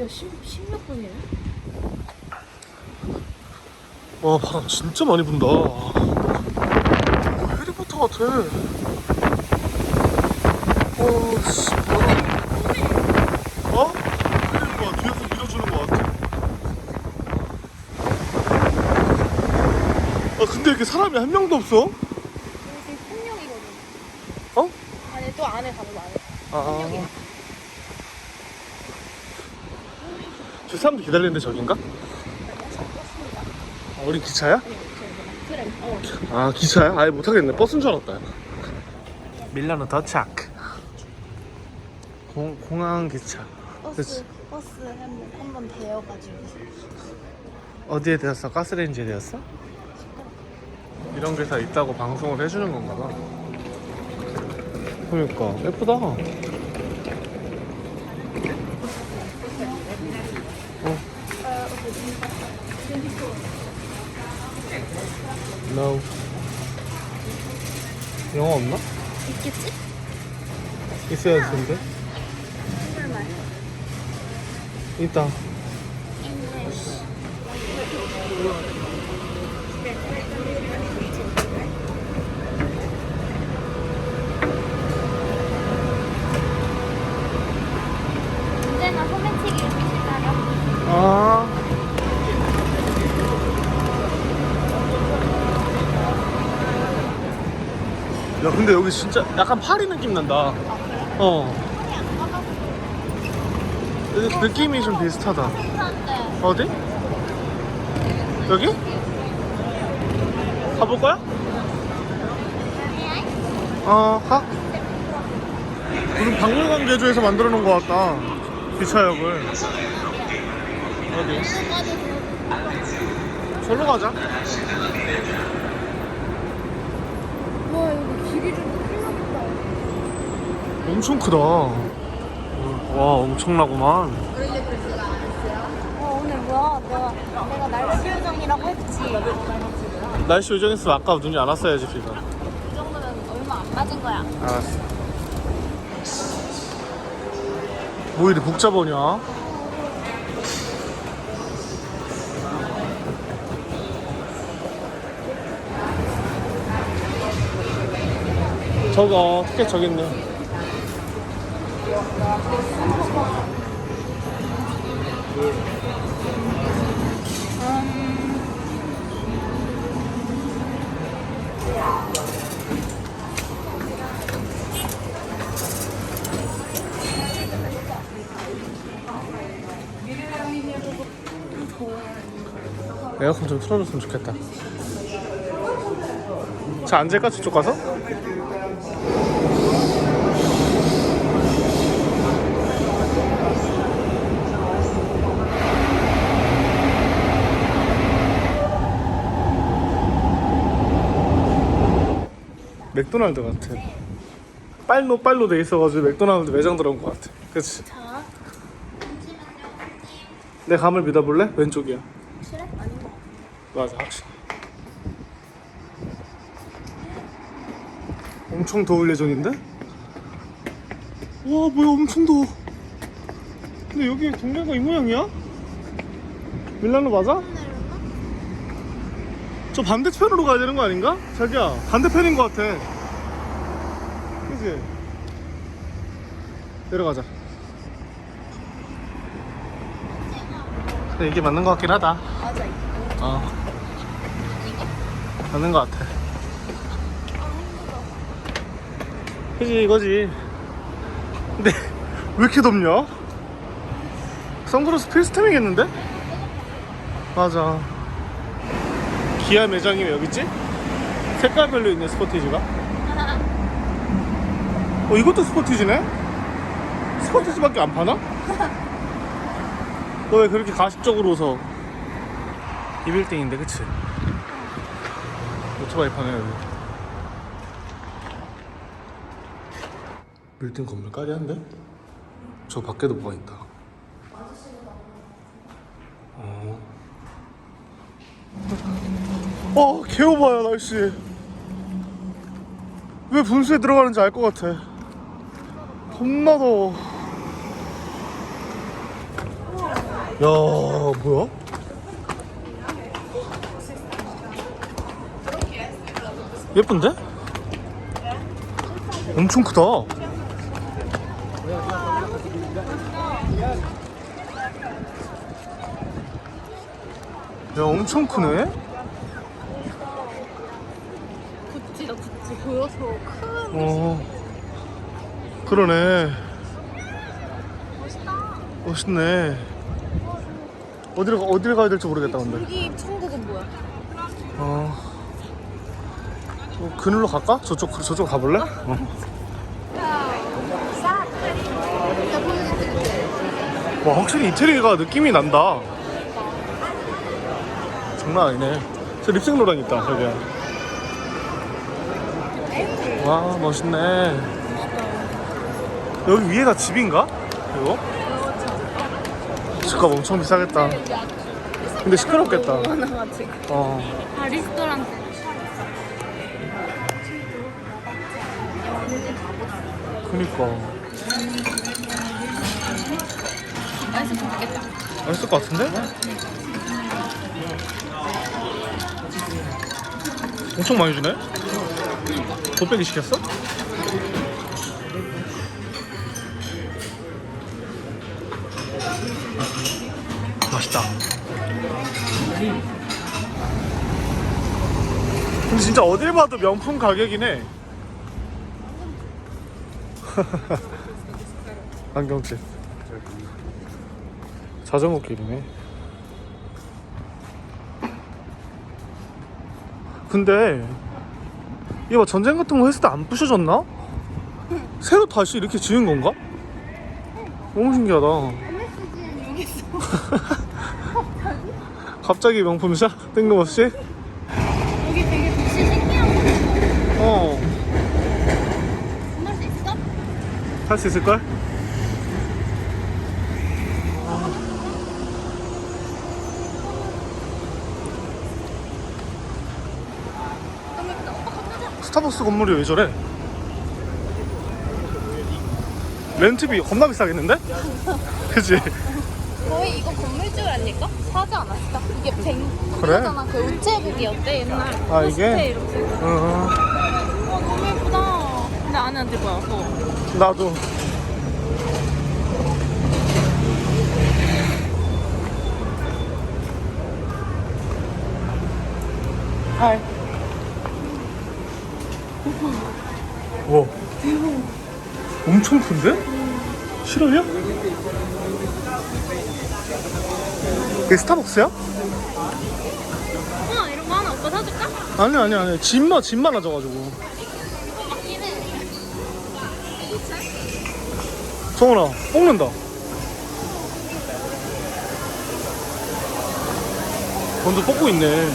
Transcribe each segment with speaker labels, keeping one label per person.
Speaker 1: 야, 10, 16 분이네.
Speaker 2: 와 바람 진짜 많이 분다 어, 해리포터 같아 어? 밀어주는 것 같아 아 근데 이렇게 사람이 한 명도 없어?
Speaker 1: 여기 지금 한명이거든.
Speaker 2: 어?
Speaker 1: 아니, 또 안에 가면 안에.
Speaker 2: 아
Speaker 1: 명이야.
Speaker 2: 저 사람도 기다리는데 저긴가? 아, 우리 기차야? 아 기차야? 아예 못하겠네 버스인 줄 알았다 밀라노 더착 공, 공항 기차
Speaker 1: 버스,
Speaker 2: 그치.
Speaker 1: 버스 한번 대여가지고.
Speaker 2: 어디에 되었어? 가스레인지에 되었어? 이런 게 다 있다고 방송을 해주는 건가 봐 그러니까 예쁘다 어. No 영어 없나?
Speaker 1: 있겠지?
Speaker 2: 있어야
Speaker 1: 한글말.
Speaker 2: 있다
Speaker 1: English. 언제나 소매치기 입으시나요?
Speaker 2: 아 야, 근데 여기 진짜 약간 파리 느낌 난다. 어. 느낌이 좀 비슷하다. 어디? 여기? 가볼 거야? 어, 가. 무슨 박물관 개조해서 만들어 놓은 것 같다. 기차역을. 어디? 절로 가자.
Speaker 1: 와 여기 좀.
Speaker 2: 엄청 크다. 와, 엄청나구만.
Speaker 1: 어 오늘 뭐야? 내가 내가 날씨 요정이라고 했지.
Speaker 2: 날씨 요정했으면 아까 눈이 안 왔어야지, 비가.
Speaker 1: 이 정도면 얼마 안 맞은 거야.
Speaker 2: 알았어. 뭐 이리 복잡하냐? 저거 티켓 저기 있네. 에어컨 좀 틀어줬으면 좋겠다. 자 앉을까 저쪽 가서? 맥도날드 같아. 빨로 빨로 돼 있어가지고 맥도날드 매장 들어온 것 같아. 그렇지?
Speaker 1: 자.
Speaker 2: 내 감을 믿어볼래? 왼쪽이야.
Speaker 1: 아닌.
Speaker 2: 맞아 확실히 엄청 더울 예정인데? 와 뭐야 엄청 더워 근데 여기 동네가 이 모양이야? 밀라노 맞아? 저 반대편으로 가야 되는 거 아닌가? 자기야 반대편인 것 같아 그지? 내려가자 근데 이게 맞는 것 같긴 하다
Speaker 1: 맞아.
Speaker 2: 어 맞는 것 같아 그지 이거지 근데 왜 이렇게 덥냐? 선글라스 필수템이겠는데? 맞아 기아 매장이 왜 여기 있지? 색깔별로 있네 스포티지가 어 이것도 스포티지네? 스포티지밖에 안 파나? 너 왜 그렇게 가식적으로 웃어 이 빌딩인데 그치? 오토바이 파네 여기 빌딩 건물 까리한데? 저 밖에도 뭐가 있다 어, 어 개오바야 날씨 왜 분수에 들어가는지 알 것 같아 겁나 더워 야 뭐야? 예쁜데? 엄청 크다. 야 엄청 크네.
Speaker 1: 구찌다 구찌 보여서 큰
Speaker 2: 어 그러네.
Speaker 1: 멋있다.
Speaker 2: 멋있네. 어디를 가- 어디를 가야 될지 모르겠다 근데.
Speaker 1: 여기 천국은 뭐야?
Speaker 2: 어. 어, 그늘로 갈까? 저쪽 저쪽 가볼래? 어. 와 확실히 이태리가 느낌이 난다. 장난 아니네. 저 립싱 노랑 있다 저기. 와 멋있네. 여기 위에가 집인가? 이거? 집값 엄청 비싸겠다. 근데 시끄럽겠다. 어.
Speaker 1: 아 리스토랑.
Speaker 2: 그니까
Speaker 1: 맛있을 것 같겠다.
Speaker 2: 맛있을 것 같은데? 엄청 많이 주네? 곱빼기 시켰어? 맛있다 근데 진짜 어딜 봐도 명품 가격이긴 해 안경집 자전거 길이네. 근데 이거 봐, 전쟁 같은 거 했을 때 안 부셔졌나? 새로 다시 이렇게 지은 건가? 너무 신기하다. 갑자기 명품 샵? 뜬금없이?
Speaker 1: 여기 되게 빛이 신기한 거
Speaker 2: 어? 할 수 있을걸?
Speaker 1: 너무 예쁘다. 오빠 건너자.
Speaker 2: 스타벅스 건물이 왜 저래? 렌트비 겁나 비싸겠는데? 그치?
Speaker 1: 거의 이거 건물주 아닐까? 사지 않았어? 이게 뱅
Speaker 2: 그래?
Speaker 1: 그거잖아. 그 우체국이었대 옛날.
Speaker 2: 아, 이게?
Speaker 1: 이렇게.
Speaker 2: 어,
Speaker 1: 와 너무 예쁘다. 근데 안에 안 들어야 또.
Speaker 2: 나도. 하이. 와. 엄청 큰데? 실화냐? 이게 스타벅스야?
Speaker 1: 어 이런 거 하나 오빠 사줄까?
Speaker 2: 아니 아니 아니 짐만 짐 많아져가지고. 정원아 뽑는다 먼저 뽑고 있네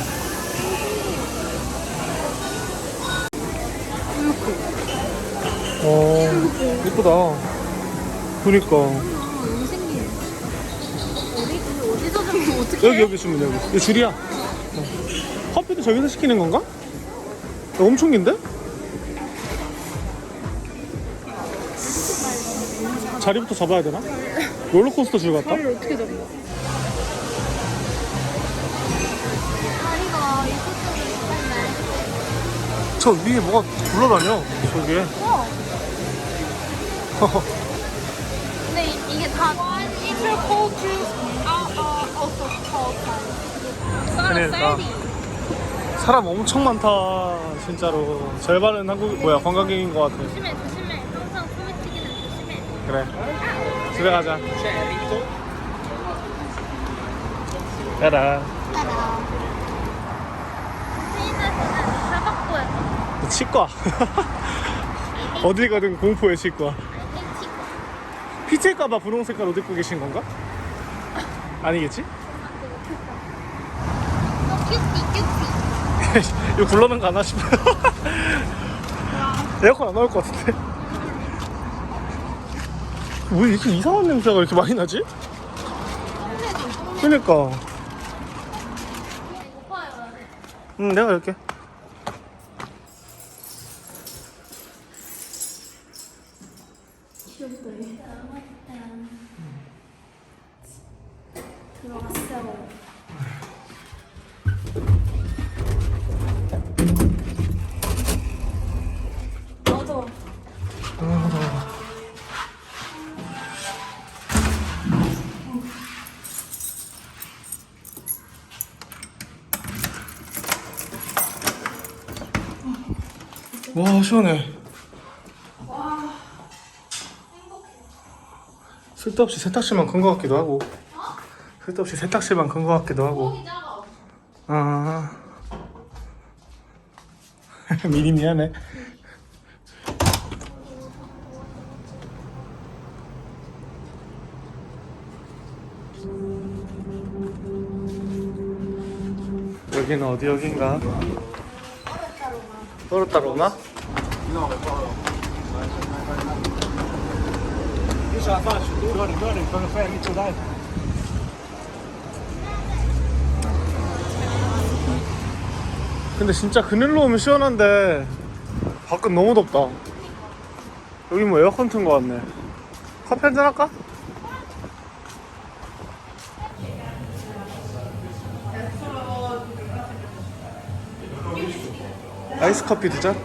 Speaker 2: 어 이쁘다 그니까.
Speaker 1: 어디 좀 어떻게?
Speaker 2: 여기 여기 주면 여기 이거 줄이야 어. 커피도 저기서 시키는 건가? 야, 엄청 긴데? 자리부터 잡아야 되나? 롤러코스터 줄 같다?
Speaker 1: 발을 어떻게 잡아? 다리가 이쪽으로 있었네.
Speaker 2: 저 위에 뭐가 굴러다녀 저기에
Speaker 1: 어. 근데 이, 이게 다 It's a cold juice. also cold.
Speaker 2: 그러니까. 사람 엄청 많다 진짜로 절반은 한국 뭐야 관광객인 것 같아
Speaker 1: 조심해, 조심해. 항상 소매치기는 조심해.
Speaker 2: 그래 집에 가자 가라
Speaker 1: 따라. 스페인에서는
Speaker 2: 치과 어딜 가든 공포의 치과. 피칠까봐 분홍 색깔 옷 입고 계신 건가? 아니겠지? 이거 굴러는 가나 싶어 에어컨 안 나올 것 같은데 왜 이렇게 이상한 냄새가 이렇게 많이 나지? 그니까. 응 내가 열게 와 시원해. 쓸데없이 세탁실만 큰 것 같기도 하고. 쓸데없이 세탁실만 큰 것 같기도 하고. 아. 미리 미안해 여기는 어디 여긴가? 떨었다로나? 근데 진짜 그늘로 오면 시원한데 밖은 너무 덥다 여기 뭐 에어컨 튼 거 같네 커피 한잔 할까? 아이스 커피 두 잔?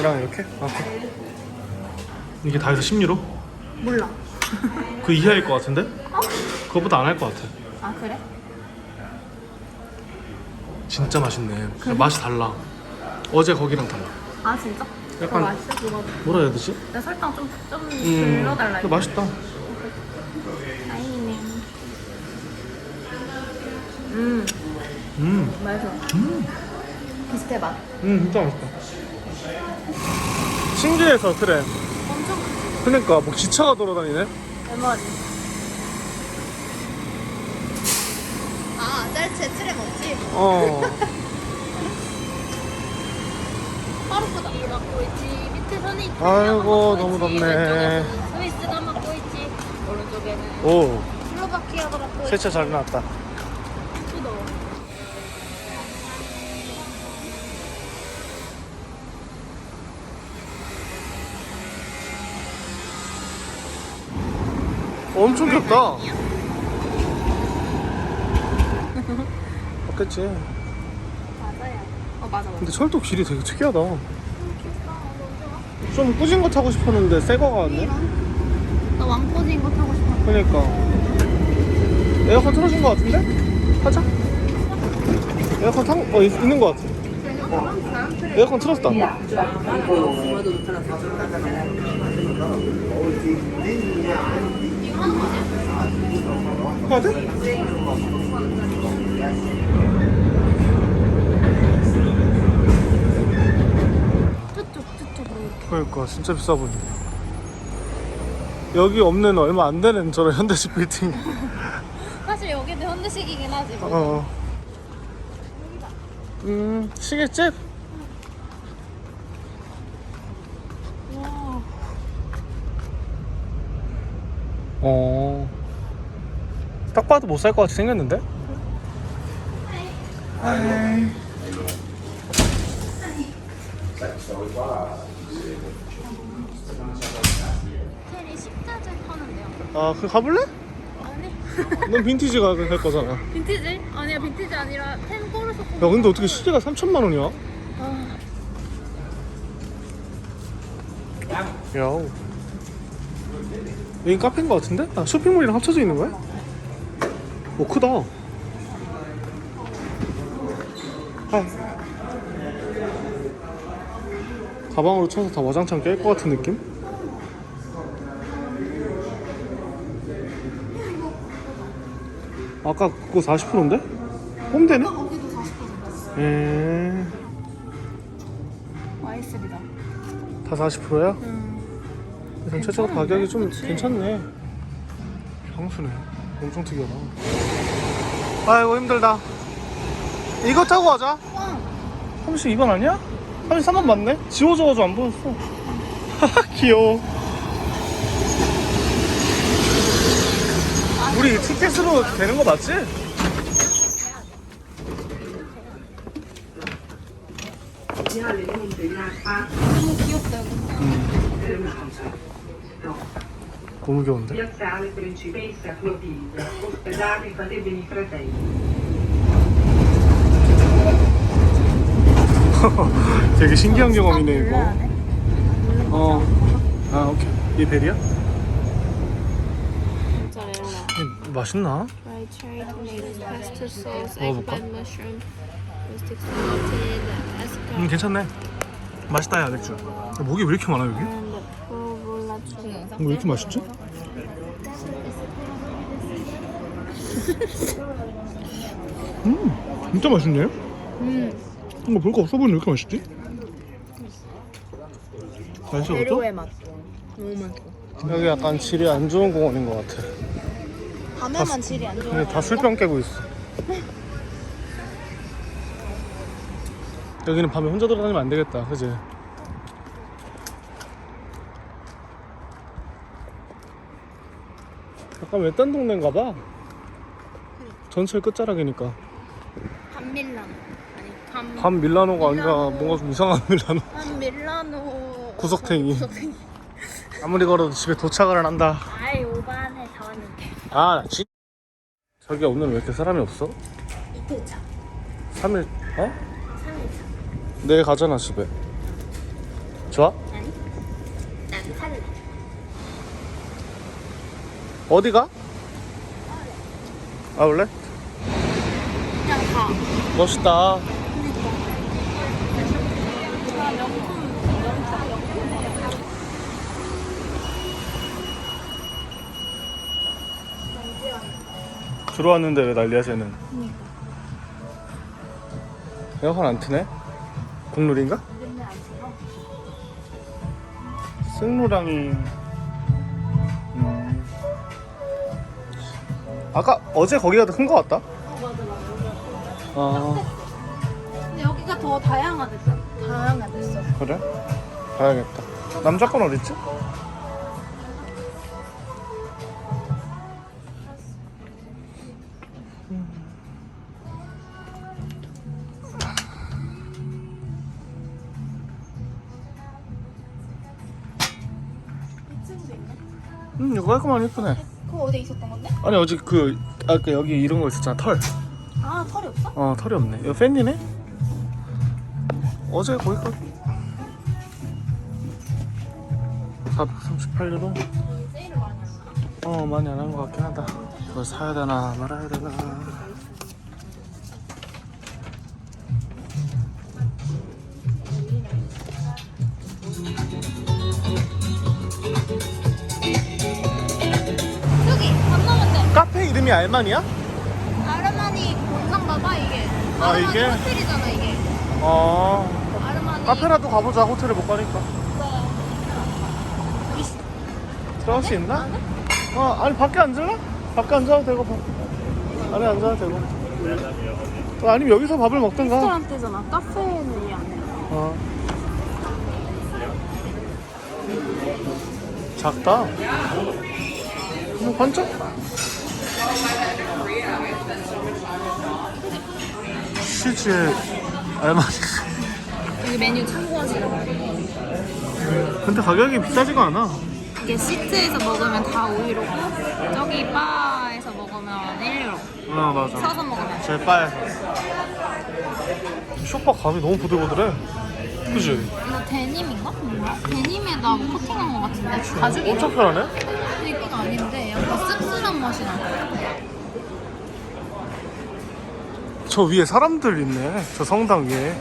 Speaker 2: 이랑 이렇게? 아, 오케이 이게 다 해서 10유로?
Speaker 1: 몰라.
Speaker 2: 그 이하일 것 같은데? 그거보다 안 할 것 같아
Speaker 1: 아 그래?
Speaker 2: 진짜 맛있네 맛이 달라 어제 거기랑 달라
Speaker 1: 아 진짜?
Speaker 2: 약간-
Speaker 1: 그거 맛있어 그거.
Speaker 2: 뭐라 해야 되지?
Speaker 1: 나 설탕 좀좀
Speaker 2: 음,
Speaker 1: 불러달라.
Speaker 2: 그거 맛있다
Speaker 1: 다행이네. 음
Speaker 2: 음,
Speaker 1: 맛있어. 비슷해 맛.
Speaker 2: 음 진짜 맛있다 신기해서 그래
Speaker 1: 엄청 크지?
Speaker 2: 그러니까 뭐 기차가 돌아다니네
Speaker 1: 내 머리. 아 짤채 틀에 먹지?
Speaker 2: 어
Speaker 1: 파르코도 맡고 있지 밑에 선이 있지
Speaker 2: 아이고, 너무. 덥네.
Speaker 1: 스위스가 맡고 있지 오른쪽에는
Speaker 2: 오,
Speaker 1: 슬로바키아가 맡고 있지
Speaker 2: 세차 잘 나왔다 엄청 겹다. 맞겠지?
Speaker 1: 맞아요. 어 맞아 맞아.
Speaker 2: 근데 철도 길이 되게 특이하다. 좀 꾸진 거 타고 싶었는데 새 거가 왔네?
Speaker 1: 나 왕포진 거 타고 싶어.
Speaker 2: 그러니까. 에어컨 틀어준 거 같은데? 하자. 에어컨 탄, 어 있, 있는 거 같아 에어컨 틀었다 해야 돼? 그러니까 진짜 비싸 보이네 여기 없는 얼마 안 되는 저런 현대식 빌딩
Speaker 1: 사실 여기도 현대식이긴 하지 뭐.
Speaker 2: 어. 음, 시계집? 어. 딱 봐도 못 살 것 같이 생겼는데? 하이.
Speaker 1: 파는데요
Speaker 2: 아, 그 가볼래?
Speaker 1: 아니
Speaker 2: 넌 빈티지 가갈 거잖아.
Speaker 1: 빈티지? 아니야 빈티지 아니라 섞고
Speaker 2: 야, 근데 어떻게 시계가 3천만 원이야?
Speaker 1: 아,
Speaker 2: 야. 여기 카페인 것 같은데? 아, 쇼핑몰이랑 합쳐져 있는 거야? 오, 크다. 하이. 가방으로 쳐서 다 와장창 깰 것 같은 느낌? 아까 그거 40%인데? 홈대네?
Speaker 1: 거기도 40%
Speaker 2: 에...
Speaker 1: Y3다
Speaker 2: 다 40%야?
Speaker 1: 음.
Speaker 2: 전체적으로 가격이 좀
Speaker 1: 그치?
Speaker 2: 괜찮네. 향수네. 엄청 특이하다. 아이고 힘들다. 이거 타고 가자.
Speaker 1: 어.
Speaker 2: 32번 아니야? 33번 맞네? 지워져가지고 안 보였어. 귀여워. 우리 티켓으로 되는 거 맞지?
Speaker 1: 너무 귀엽다 여기
Speaker 2: 너무 귀여운데?
Speaker 3: Piazzale Principessa Clotilde, ospedale Fatevi Fratelli.
Speaker 2: 되게 신기한 경험이네 이거 어. 아 오케이 이 벨이야?
Speaker 1: 모짜렐라,
Speaker 2: 이 맛있나?
Speaker 1: fried cherry tomatoes, pesto sauce,
Speaker 2: 먹어볼까?
Speaker 1: eggplant mushroom, rustic salted,
Speaker 2: 음
Speaker 1: escargot,
Speaker 2: 괜찮네 맛있다 야 맥주 목이 왜 이렇게 많아 여기?
Speaker 1: and provolone.
Speaker 2: 뭐 왜 이렇게 맛있지? 음 진짜 맛있네
Speaker 1: 음,
Speaker 2: 이거 별거 없어 보이는데 왜 이렇게 맛있지? 맛있어 그죠?
Speaker 1: 맛. 너무 맛있어.
Speaker 2: 여기 약간 질이 안 좋은 공원인 것 같아
Speaker 1: 밤에만 질이 안 좋아.
Speaker 2: 여기 다 술병 깨고 있어 여기는 밤에 혼자 돌아다니면 안 되겠다 그지? 약간 외딴 동네인가 봐 전철 끝자락이니까
Speaker 1: 밤밀라노. 아니, 밤.
Speaker 2: 밤 밀라노가 아니라
Speaker 1: 밀라노.
Speaker 2: 뭔가 좀 이상한 밀라노
Speaker 1: 밤 밀라노.
Speaker 2: 구석탱이.
Speaker 1: 구석탱이.
Speaker 2: 아무리 걸어도 집에 도착을 한다
Speaker 1: 아이 오반에 다 왔는데.
Speaker 2: 아 진... 저기 오늘 왜 이렇게 사람이 없어?
Speaker 1: 이틀차.
Speaker 2: 3일 어?
Speaker 1: 3일차.
Speaker 2: 내일 가잖아 집에 좋아?
Speaker 1: 아니? 난 살래.
Speaker 2: 어디 가? 아 원래?
Speaker 1: 가.
Speaker 2: 멋있다. 들어왔는데 왜 난리야 쟤는 에어컨 안 트네? 국룰인가? 승루랑이 음. 아까 어제 거기가 더 큰 거 같다? 아
Speaker 1: 근데 여기가 더 다양화됐어. 다양화됐어.
Speaker 2: 그래? 가야겠다 남자 건 어딨지? 음 이거 깔끔하니 이쁘네
Speaker 1: 그거 어디 있었던 건데?
Speaker 2: 아니 어제 그 아까 여기 이런 거 있었잖아 털
Speaker 1: 어?
Speaker 2: 어 털이 없네 이거 팬이네? 어제 거기까지 438유로
Speaker 1: 세일을 많이 했어.
Speaker 2: 어 많이 안 한 것 같긴 하다 이걸 사야 되나 말아야 되나. 카페 이름이 알만이야?
Speaker 1: 아르마니 본상 봐봐 이게.
Speaker 2: 아, 이게?
Speaker 1: 호텔이잖아 이게.
Speaker 2: 어
Speaker 1: 아르마니.
Speaker 2: 카페라도 가보자 호텔에 못 가니까 들어갈 수 있나? 어 아니 밖에 앉을래? 밖에 앉아도 되고 바- 안에 앉아도 되고 어, 아니면 여기서 밥을 먹든가
Speaker 1: 레스토랑테잖아. 카페는 이 안에.
Speaker 2: 어. 작다. 뭐 반짝? 치즈에 알마니.
Speaker 1: 여기 메뉴 참고하시라고.
Speaker 2: 근데 가격이 비싸지가 않아.
Speaker 1: 이게 시트에서 먹으면 다 5유로고 저기 바에서 먹으면 1유로.
Speaker 2: 어 맞아.
Speaker 1: 서서 먹으면.
Speaker 2: 제일 바에서. 쇼파 감이 너무 부들부들해. 그지?
Speaker 1: 이거 데님인가? 뭔가? 데님에다 뭐 코팅한 것 같은데 가죽이
Speaker 2: 엄청 편하네?
Speaker 1: 근데 이건 아닌데 약간 씁쓸한 맛이 나.
Speaker 2: 저 위에 사람들 있네. 저 성당 위에.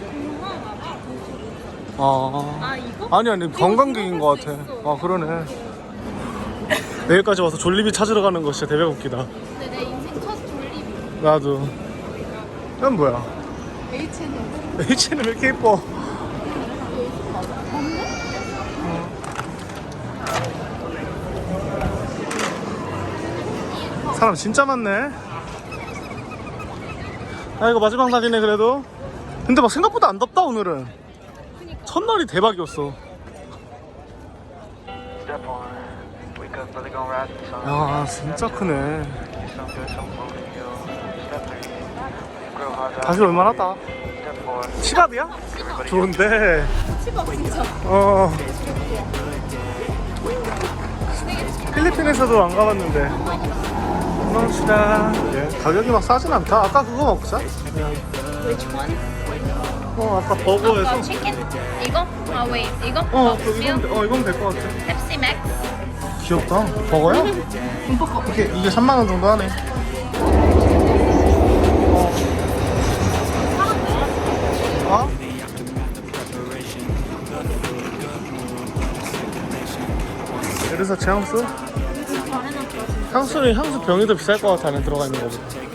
Speaker 2: 아.
Speaker 1: 아 이거?
Speaker 2: 아니 아니 관광객인 것 같아. 아 그러네. 내일까지 와서 졸리비 찾으러 가는 거 진짜 대박 웃기다.
Speaker 1: 근데 내 인생 첫 졸립
Speaker 2: 나도. 이건 뭐야?
Speaker 1: H&M.
Speaker 2: H&M 왜 이렇게 예뻐? 사람 진짜 많네. 아 이거 마지막 날이네 그래도. 근데 막 생각보다 안 덥다 오늘은. 첫날이 대박이었어. 야 진짜 크네. 다시 얼마나다.
Speaker 4: Step four.
Speaker 2: 치밥이야? 좋은데.
Speaker 1: 치밥 진짜.
Speaker 2: 어. 필리핀에서도 안 가봤는데 봅시다 예, 가격이 막 싸진 않다 아까 그거 먹자
Speaker 1: Which one?
Speaker 2: 어 아까 버거에서
Speaker 1: 어, 치킨? 이거? 아, wait. 이거? 어,
Speaker 2: 그, 이건, 어 이건 될 것 같아
Speaker 1: 펩시 맥?
Speaker 2: 귀엽다 버거야? 이게, 이게 3만원 정도 하네 어? 어? 그래서 제 향수? 향수는 향수 병이 더 비쌀 것 같아 안에 들어가 있는 거보다